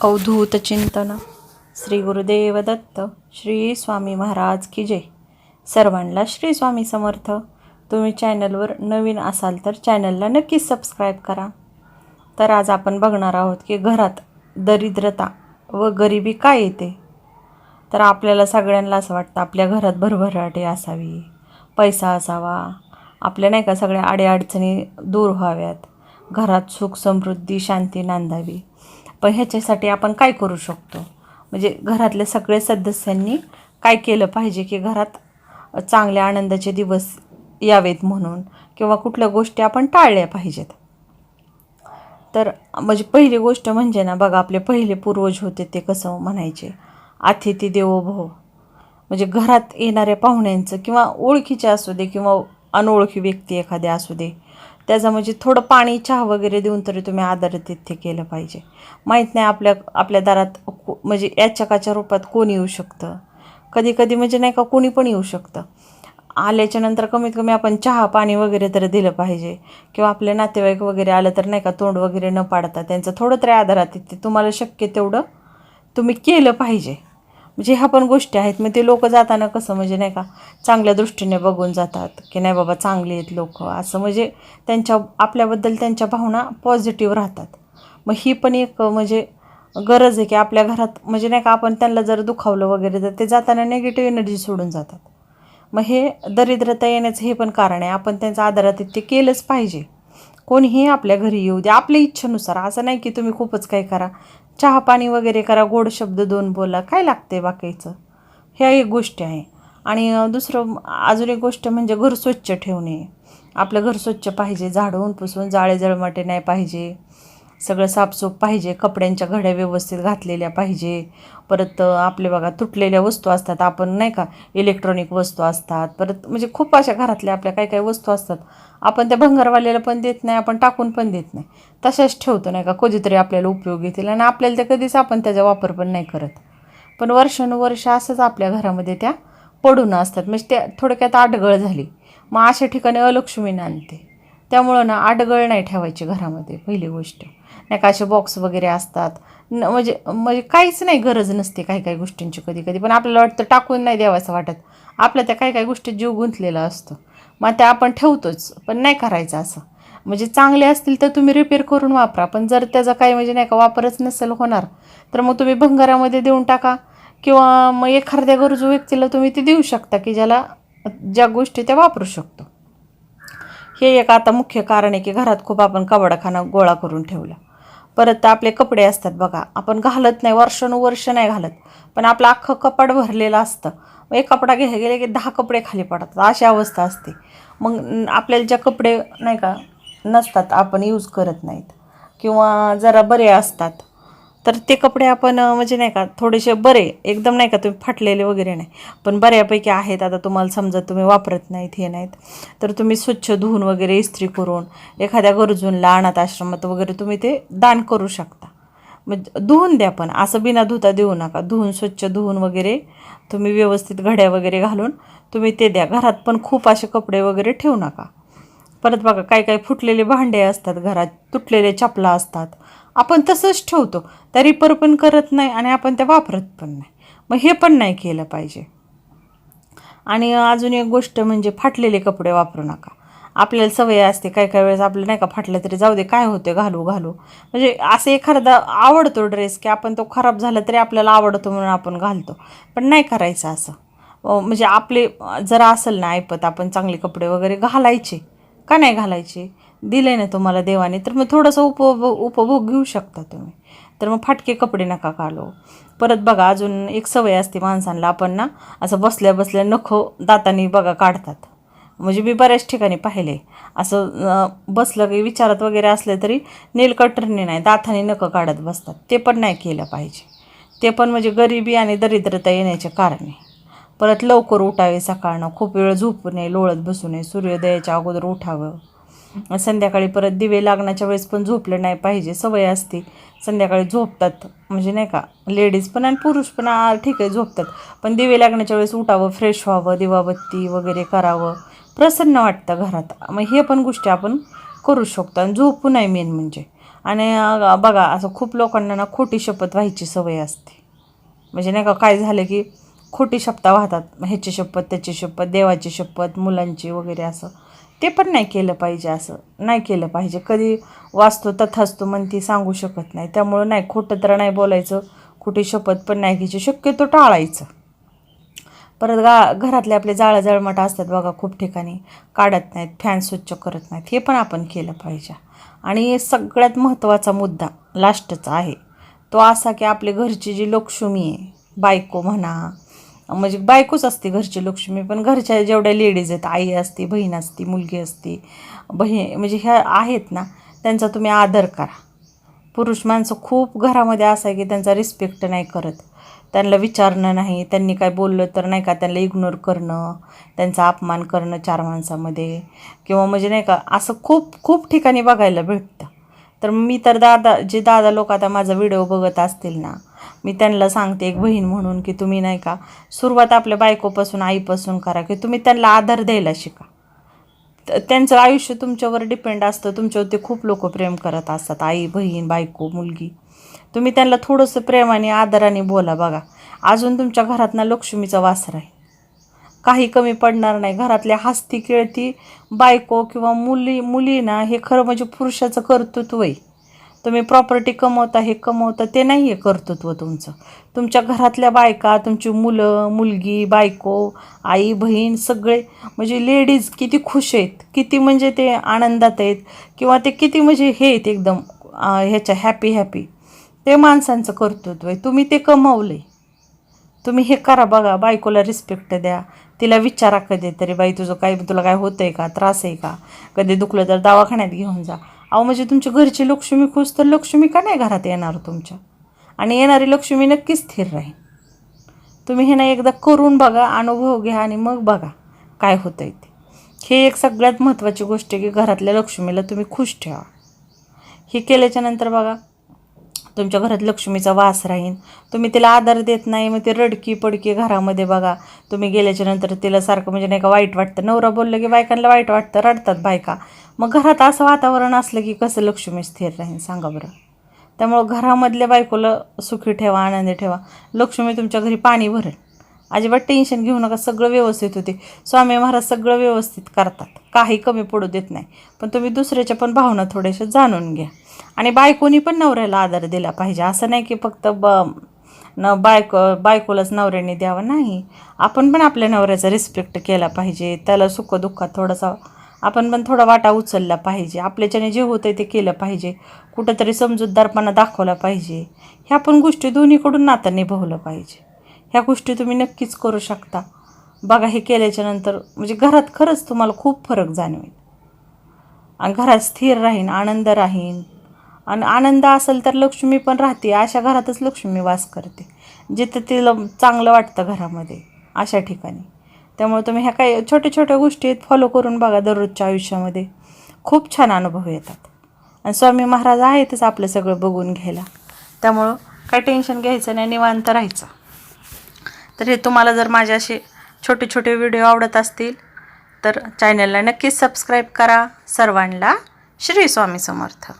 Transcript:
अवधूत चिंतन श्री गुरुदेव दत्त श्री स्वामी महाराज की जय. सर्वांना श्री स्वामी समर्थ. तुम्ही चॅनलवर नवीन असाल तर चॅनलला नक्कीच सबस्क्राईब करा. तर आज आपण बघणार आहोत की घरात दरिद्रता व गरिबी काय येते? तर आपल्याला सगळ्यांना असं वाटतं आपल्या घरात भरभराटी असावी पैसा असावा. आपल्या नाही का सगळ्या अडीअडचणी दूर व्हाव्यात. घरात सुख समृद्धी शांती नांदावी. पण ह्याच्यासाठी आपण काय करू शकतो? म्हणजे घरातल्या सगळ्या सदस्यांनी काय केलं पाहिजे की घरात चांगल्या आनंदाचे दिवस यावेत म्हणून किंवा कुठल्या गोष्टी आपण टाळल्या पाहिजेत? तर म्हणजे पहिली गोष्ट म्हणजे ना बघा आपले पहिले पूर्वज होते ते कसं म्हणायचे? अतिथी देवो भव. म्हणजे घरात येणाऱ्या पाहुण्यांचं किंवा ओळखीचे असू दे किंवा अनोळखी व्यक्ती एखाद्या असू दे त्याचा म्हणजे थोडं पाणी चहा वगैरे देऊन तरी तुम्ही आदरातिथ्य केलं पाहिजे. माहीत नाही आपल्या आपल्या दारात म्हणजे याचकाच्या रूपात कोण येऊ शकतं. कधी कधी म्हणजे नाही का कोणी पण येऊ शकतं. आल्याच्यानंतर कमीत कमी आपण चहा पाणी वगैरे तर दिलं पाहिजे. किंवा आपले नातेवाईक वगैरे आलं तर नाही का तोंड वगैरे न पाडता त्यांचं थोडं तरी आदरातिथ्य तुम्हाला शक्य तेवढं तुम्ही केलं पाहिजे. म्हणजे ह्या पण गोष्टी आहेत. मग ते लोक जाताना कसं म्हणजे नाही का चांगल्या दृष्टीने बघून जातात की नाही बाबा चांगले आहेत लोक. असं म्हणजे त्यांच्या आपल्याबद्दल त्यांच्या भावना पॉझिटिव्ह राहतात. मग ही पण एक म्हणजे गरज आहे की आपल्या घरात म्हणजे नाही का आपण त्यांना जर दुखावलं वगैरे तर ते जाताना निगेटिव्ह एनर्जी सोडून जातात. मग हे दरिद्रता येण्याचं हे पण कारण आहे. आपण त्यांचं आदरातिथ्य केलंच पाहिजे. कोणीही आपल्या घरी येऊ द्या आपल्या इच्छेनुसार. असं नाही की तुम्ही खूपच काही करा. चहा पाणी वगैरे करा गोड शब्द दोन बोला काय लागते बाकीचं? ह्या एक गोष्टी आहे. आणि दुसरं अजून एक गोष्ट म्हणजे घर स्वच्छ ठेवणे. आपलं घर स्वच्छ पाहिजे झाडून पुसून जाळे जळमाटे नाही पाहिजे. सगळं साफसूफ पाहिजे कपड्यांच्या घड्या व्यवस्थित घातलेल्या पाहिजे. परत आपले बघा तुटलेल्या वस्तू असतात. आपण नाही का इलेक्ट्रॉनिक वस्तू असतात. परत म्हणजे खूप अशा घरातल्या आपल्या काही काही वस्तू असतात. आपण त्या भंगारवाल्याला पण देत नाही आपण टाकून पण देत नाही. तशाच ठेवतो नाही का? कधीतरी आपल्याला उपयोग येतील आणि आपल्याला त्या कधीच आपण त्याचा वापर पण नाही करत. पण वर्षानुवर्ष असंच आपल्या घरामध्ये त्या पडून असतात. म्हणजे त्या थोडक्यात आडगळ झाली. मग अशा ठिकाणी अलक्ष्मी आणते. त्यामुळं ना आडगळ नाही ठेवायची घरामध्ये पहिली गोष्ट. नाही का असे बॉक्स वगैरे असतात. न म्हणजे म्हणजे काहीच नाही गरज नसते काही काही गोष्टींची कधी कधी. पण आपल्याला वाटतं टाकून नाही द्यावायचं वाटत. आपल्या त्या काही काही गोष्टी जीव गुंतलेला असतो. मग त्या आपण ठेवतोच पण नाही करायचं असं. म्हणजे चांगले असतील तर तुम्ही रिपेअर करून वापरा पण जर त्याचा काही म्हणजे नाही का वापरच नसेल होणार तर मग तुम्ही भंगारामध्ये देऊन टाका. किंवा मग एखाद्या गरजू व्यक्तीला तुम्ही ते देऊ शकता की ज्याला ज्या गोष्टी त्या वापरू शकतो. हे एक आता मुख्य कारण आहे की घरात खूप आपण कबाडाखाना गोळा करून ठेवला. परत आपले कपडे असतात बघा. आपण घालत नाही वर्षानुवर्ष नाही घालत. पण आपलं अख्खं कपाट भरलेलं असतं. मग एक कपडा घ्यायला गेले की दहा कपडे खाली पडतात. अशी अवस्था असते. मग आपल्याला ज्या कपडे नाही का नसतात आपण यूज करत नाहीत. किंवा जरा बरे असतात. तर ते कपडे आपण म्हणजे नाही का थोडेसे बरे एकदम नाही का तुम्ही फाटलेले वगैरे नाही. पण बऱ्यापैकी आहेत आता तुम्हाला समजा तुम्ही वापरत नाहीत हे नाहीत. तर तुम्ही स्वच्छ धुवून वगैरे इस्त्री करून एखाद्या गरजूंला अनाथ आश्रमात वगैरे तुम्ही ते दान करू शकता. म्हणजे धुवून द्या पण असं बिना धुता देऊ नका. धुवून स्वच्छ धुवून वगैरे तुम्ही व्यवस्थित घड्या वगैरे घालून तुम्ही ते द्या. घरात पण खूप असे कपडे वगैरे ठेवू नका. परत बघा काही काही फुटलेले भांडे असतात घरात तुटलेले चपला असतात. आपण तसंच ठेवतो. त्या रिपर पण करत नाही आणि आपण त्या वापरत पण नाही. मग हे पण नाही केलं पाहिजे. आणि अजून एक गोष्ट म्हणजे फाटलेले कपडे वापरू नका. आपल्याला सवय असते काही काही वेळेस आपलं नाही का फाटलं तरी जाऊ दे काय होते घालू घालू. म्हणजे असं एखादा आवडतो ड्रेस की आपण तो खराब झाला तरी आपल्याला आवडतो म्हणून आपण घालतो. पण नाही करायचं असं. म्हणजे आपले जरा असेल ना ऐपत आपण चांगले कपडे वगैरे घालायचे. का नाही घालायचे? दिले ना तुम्हाला देवाने तर मग थोडंसं उपभोग उपभोग घेऊ शकता तुम्ही. तर मग फाटके कपडे नका घालो. परत बघा अजून एक सवय असते माणसांना आपण ना असं बसल्या बसल्या नखं दाताने बघा काढतात. म्हणजे मी बऱ्याच ठिकाणी पाहिले. असं बसलं की विचारत वगैरे असले तरी नेल कटरने नाही दाताने नखं काढत बसतात. ते पण नाही केलं पाहिजे. ते पण म्हणजे गरिबी आणि दरिद्रता येण्याचे कारण आहे. परत लवकर उठावे सकाळनं खूप वेळ झोपू नये लोळत बसू नये सूर्योदयाच्या अगोदर उठावं. संध्याकाळी परत दिवे लागण्याच्या वेळेस पण झोपलं नाही पाहिजे सवय असते. संध्याकाळी झोपतात म्हणजे नाही का? लेडीज पण आणि पुरुष पण ठीक आहे झोपतात. पण दिवे लागण्याच्या वेळेस उठावं फ्रेश व्हावं दिवाबत्ती वगैरे करावं प्रसन्न वाटतं घरात. मग हे पण गोष्टी आपण करू शकतो आणि झोपू नाही मेन म्हणजे. आणि बघा असं खूप लोकांना ना खोटी शपथ व्हायची सवय असते. म्हणजे नाही का काय झालं की खोटी शपथा वाहतात. ह्याची शपथ त्याची शपथ देवाची शपथ मुलांची वगैरे असं. ते पण नाही केलं पाहिजे असं. नाही केलं पाहिजे. कधी वाचतो तथाचतो म्हणती सांगू शकत नाही. त्यामुळं नाही खोटं तर नाही बोलायचं. कुठे शपथ पण नाही घ्यायची. शक्यतो टाळायचं. परत गा घरातले आपले जाळं जळमट असतात बघा खूप ठिकाणी. काढत नाहीत फॅन स्वच्छ करत नाहीत. हे पण आपण केलं पाहिजे. आणि सगळ्यात महत्त्वाचा मुद्दा लास्टचा आहे. तो असा की आपली घरची जी लोकशुमी आहे बायको म्हणा म्हणजे बायकोच असते घरची लक्ष्मी पण घरच्या जेवढ्या लेडीज आहेत आई असते बहीण असते मुलगी असते बहीण म्हणजे ह्या आहेत ना त्यांचा तुम्ही आदर करा. पुरुष माणसं खूप घरामध्ये असं आहे की त्यांचा रिस्पेक्ट नाही करत. त्यांना विचारणं नाही त्यांनी काय बोललं तर नाही का त्यांना इग्नोर करणं त्यांचा अपमान करणं चार माणसामध्ये. किंवा म्हणजे नाही का असं खूप खूप ठिकाणी बघायला भेटतं. तर मी तर दादा जे दादा लोक आता माझा व्हिडिओ बघत असतील ना मी त्यांना सांगते एक बहीण म्हणून की तुम्ही नाही का सुरुवात आपल्या बायकोपासून आईपासून करा की तुम्ही त्यांना आदर द्यायला शिका. त्यांचं आयुष्य तुमच्यावर डिपेंड असतं. तुमच्यावरती खूप लोक प्रेम करत असतात. आई बहीण बायको मुलगी. तुम्ही त्यांना थोडंसं प्रेमाने आदराने बोला बघा. अजून तुमच्या घरातनं लक्ष्मीचा वास आहे. काही कमी पडणार नाही. घरातल्या हसती खेळती बायको किंवा मुली मुली ना हे खरं म्हणजे पुरुषाचं कर्तृत्व आहे. तुम्ही प्रॉपर्टी कमवता हे कमवता ते नाही आहे कर्तृत्व तुमचं. तुमच्या घरातल्या बायका तुमची मुलं मुलगी बायको आई बहीण सगळे म्हणजे लेडीज किती खुश आहेत किती म्हणजे ते आनंदात आहेत किंवा ते किती म्हणजे हे आहेत एकदम ह्याच्या हॅपी हॅपी ते माणसांचं कर्तृत्व आहे. तुम्ही ते कमवलं. आहे तुम्ही हे करा बघा बायकोला रिस्पेक्ट द्या. तिला विचारा कधी तरी बाई तुझं काय तुला काय होतं आहे का? त्रास आहे का? कधी दुखलं तर दवाखान्यात घेऊन जा. अहो म्हणजे तुमच्या घरची लक्ष्मी खुश तर लक्ष्मी का नाही घरात येणार तुमच्या? आणि येणारी लक्ष्मी नक्कीच स्थिर राहील. तुम्ही हे ना एकदा करून बघा अनुभव घ्या आणि मग बघा काय होतं आहे ते. हे एक सगळ्यात महत्त्वाची गोष्ट आहे की घरातल्या लक्ष्मीला तुम्ही खुश ठेवा. हे केल्याच्यानंतर बघा तुमच्या घरात लक्ष्मीचा वास राहील तुम्ही तिला आदर देत नाही मग ते रडकी पडकी घरामध्ये बघा. तुम्ही गेल्याच्यानंतर तिला सारखं म्हणजे नाही का वाईट वाटतं. नवरा बोललं की बायकांना वाईट वाटतं रडतात बायका. मग घरात असं वातावरण असलं की कसं लक्ष्मी स्थिर राहील सांगा बरं. त्यामुळं घरामधल्या बायकोला सुखी ठेवा आनंदी ठेवा. लक्ष्मी तुमच्या घरी पाणी भरेल. अजिबात टेन्शन घेऊ नका सगळं व्यवस्थित होते. स्वामी महाराज सगळं व्यवस्थित करतात. काही कमी पडू देत नाही. पण तुम्ही दुसऱ्याच्या पण भावना थोड्याशा जाणून घ्या. आणि बायकोनी पण नवऱ्याला आदर दिला पाहिजे. असं नाही की फक्त ब न बायको बायकोलाच नवऱ्याने द्यावं. नाही. आपण पण आपल्या नवऱ्याचा रिस्पेक्ट केला पाहिजे. त्याला सुखदुःखात थोडासा आपण पण थोडा वाटा उचलला पाहिजे. आपल्याच्याने जे होतं ते केलं पाहिजे. कुठंतरी समजूतदारपणा दाखवला पाहिजे. ह्या पण गोष्टी दोन्हीकडून नातं निभवलं पाहिजे. ह्या गोष्टी तुम्ही नक्कीच करू शकता. बघा हे केल्याच्यानंतर म्हणजे घरात खरंच तुम्हाला खूप फरक जाणवेल. आणि घरात स्थिर राहीन आनंद राहीन. आणि आनंद असेल तर लक्ष्मी पण राहते. अशा घरातच लक्ष्मी वास करते. जिथं तिला चांगलं वाटतं घरामध्ये. अशा ठिकाणी. त्यामुळे तुम्ही ह्या काही छोट्या छोट्या गोष्टी आहेत फॉलो करून बघा दररोजच्या आयुष्यामध्ये. खूप छान अनुभव येतात. आणि स्वामी महाराज आहेतच आपलं सगळं बघून घ्यायला. त्यामुळं काही टेन्शन घ्यायचं नाही निवांत राहायचं. तर हे तुम्हाला जर माझे असे छोटे छोटे व्हिडिओ आवडत असतील तर चॅनलला नक्कीच सबस्क्राईब करा. सर्वांना श्री स्वामी समर्थ.